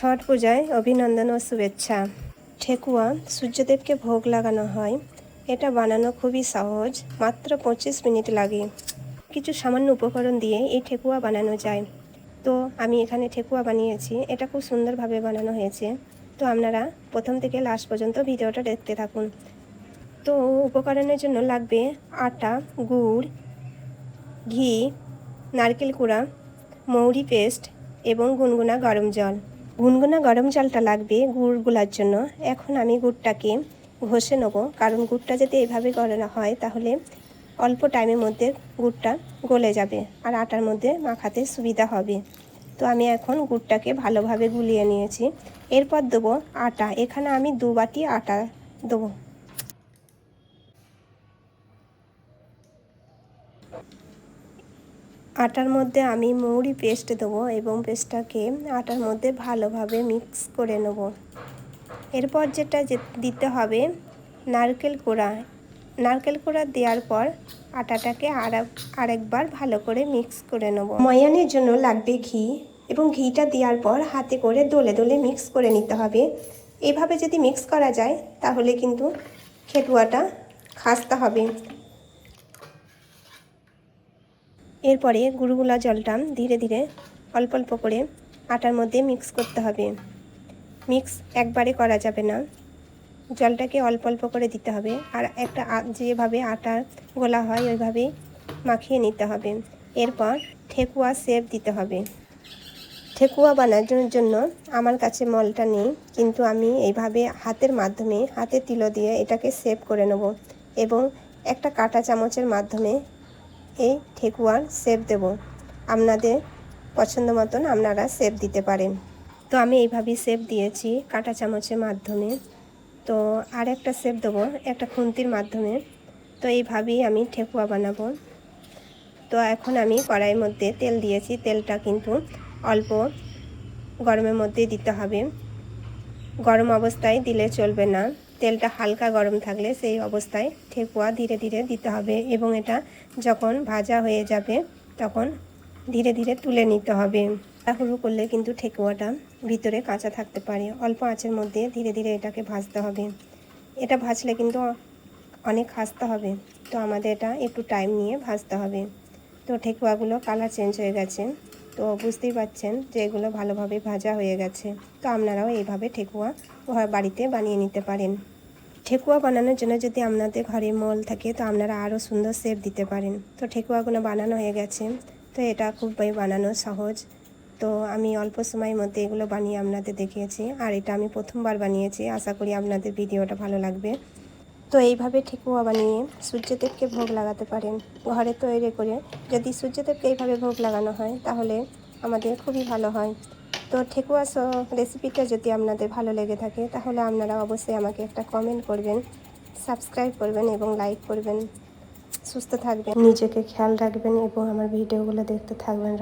ছট পূজায় অভিনন্দন ও শুভেচ্ছা। ঠেকুয়া সূর্যদেবকে ভোগ লাগানো হয়। এটা বানানো খুবই সহজ, মাত্র পঁচিশ মিনিট লাগে। কিছু সামান্য উপকরণ দিয়ে এই ঠেকুয়া বানানো যায়। তো আমি এখানে ঠেকুয়া বানিয়েছি, এটা খুব সুন্দরভাবে বানানো হয়েছে। তো আপনারা প্রথম থেকে লাস্ট পর্যন্ত ভিডিওটা দেখতে থাকুন। তো উপকরণের জন্য লাগবে আটা, গুড়, ঘি, নারকেল কুড়া, মৌরি পেস্ট এবং গুনগুনা গরম জল। গুনগুনা গরম জলটা লাগবে গুড়গুলার জন্য। এখন আমি গুড়টাকে ঘষে নেব। কারণ গুড়টা যদি এইভাবে গলানো হয়, তাহলে অল্প টাইমের মধ্যে গুড়টা গলে যাবে আর আটার মধ্যে মাখাতে সুবিধা হবে। তো আমি এখন গুড়টাকে ভালোভাবে গুলিয়ে নিয়েছি। এরপর দেবো আটা। এখানে আমি দু বাটি আটা দেবো। আটার মধ্যে আমি মৌরি পেস্ট দেবো এবং পেস্টটাকে আটার মধ্যে ভালোভাবে মিক্স করে নেব। এরপর যেটা দিতে হবে, নারকেল কোড়া। নারকেল কোড়া দেওয়ার পর আটাটাকে আর, আরেকবার ভালো করে মিক্স করে নেব। ময়ানের জন্য লাগবে ঘি এবং ঘিটা দেওয়ার পর হাতে করে দোলে দোলে মিক্স করে নিতে হবে। এভাবে যদি মিক্স করা যায়, তাহলে কিন্তু খেটুয়াটা খাস্তা হবে। এরপরে গুড়গুলা জলটা ধীরে ধীরে অল্প অল্প করে আটার মধ্যে মিক্স করতে হবে। মিক্স একবারে করা যাবে না। জলটাকে অল্প অল্প করে দিতে হবে আর একটা যেভাবে আটা গোলা হয় ওইভাবেই মাখিয়ে নিতে হবে। এরপর ঠেকুয়া শেপ দিতে হবে। ঠেকুয়া বানানোর জন্য আমার কাছে মলটা নেই, কিন্তু আমি এইভাবে হাতের মাধ্যমে, হাতে তিলো দিয়ে এটাকে সেভ করে নেব। এবং একটা কাঁটা চামচের মাধ্যমে এই ঠেকুয়ার শেপ দেব। আপনাদের পছন্দ মতন আপনারা শেপ দিতে পারেন। তো আমি এইভাবেই শেপ দিয়েছি কাঁটা চামচের মাধ্যমে। তো আর একটা শেপ দেবো, একটা খুন্তির মাধ্যমে। তো এইভাবেই আমি ঠেকুয়া বানাবো। তো এখন আমি কড়াইয়ের মধ্যে তেল দিয়েছি। তেলটা কিন্তু অল্প গরমের মধ্যে দিতে হবে। গরম অবস্থায় দিলে চলবে না। তেলটা হালকা গরম থাকলে সেই অবস্থায় ঠেকুয়া ধীরে ধীরে দিতে হবে এবং এটা যখন ভাজা হয়ে যাবে তখন ধীরে ধীরে তুলে নিতে হবে। তাড়াহুড়ো করলে কিন্তু ঠেকুয়াটা ভিতরে কাঁচা থাকতে পারে। অল্প আঁচের মধ্যে ধীরে ধীরে এটাকে ভাজতে হবে। এটা ভাজলে কিন্তু অনেক খাসতে হবে। তো আমাদের এটা একটু টাইম নিয়ে ভাজতে হবে। তো ঠেকুয়াগুলো কালার চেঞ্জ হয়ে গেছে। তো বুঝতেই পাচ্ছেন যে এগুলো ভালোভাবে ভাজা হয়ে গেছে। তো আপনারাও এইভাবে ঠেকুয়া ঘর বাড়িতে বানিয়ে নিতে পারেন। ঠেকুয়া বানানোর জন্য যদি আপনাদের ঘরে মল থাকে, তো আপনারা আরও সুন্দর শেপ দিতে পারেন। তো ঠেকুয়াগুলো বানানো হয়ে গেছে। তো এটা খুবই বানানো সহজ। তো আমি অল্প সময়ের মধ্যে এগুলো বানিয়ে আপনাদের দেখিয়েছি। আর এটা আমি প্রথমবার বানিয়েছি। আশা করি আপনাদের ভিডিওটা ভালো লাগবে। তো এইভাবে ঠেকুয়া বানিয়ে সূর্যদেবকে ভোগ লাগাতে পারেন। ঘরে তৈরি করে যদি সূর্যদেবকে এইভাবে ভোগ লাগানো হয়, তাহলে আমাদের খুবই ভালো হয়। তো ঠেকুয়া রেসিপিটা যদি আপনাদের ভালো লেগে থাকে, তাহলে আপনারা অবশ্যই আমাকে একটা কমেন্ট করবেন সাবস্ক্রাইব করবেন এবং লাইক করবেন। সুস্থ থাকবেন, নিজেকে খেয়াল রাখবেন এবং আমার ভিডিওগুলো দেখতে থাকবেন।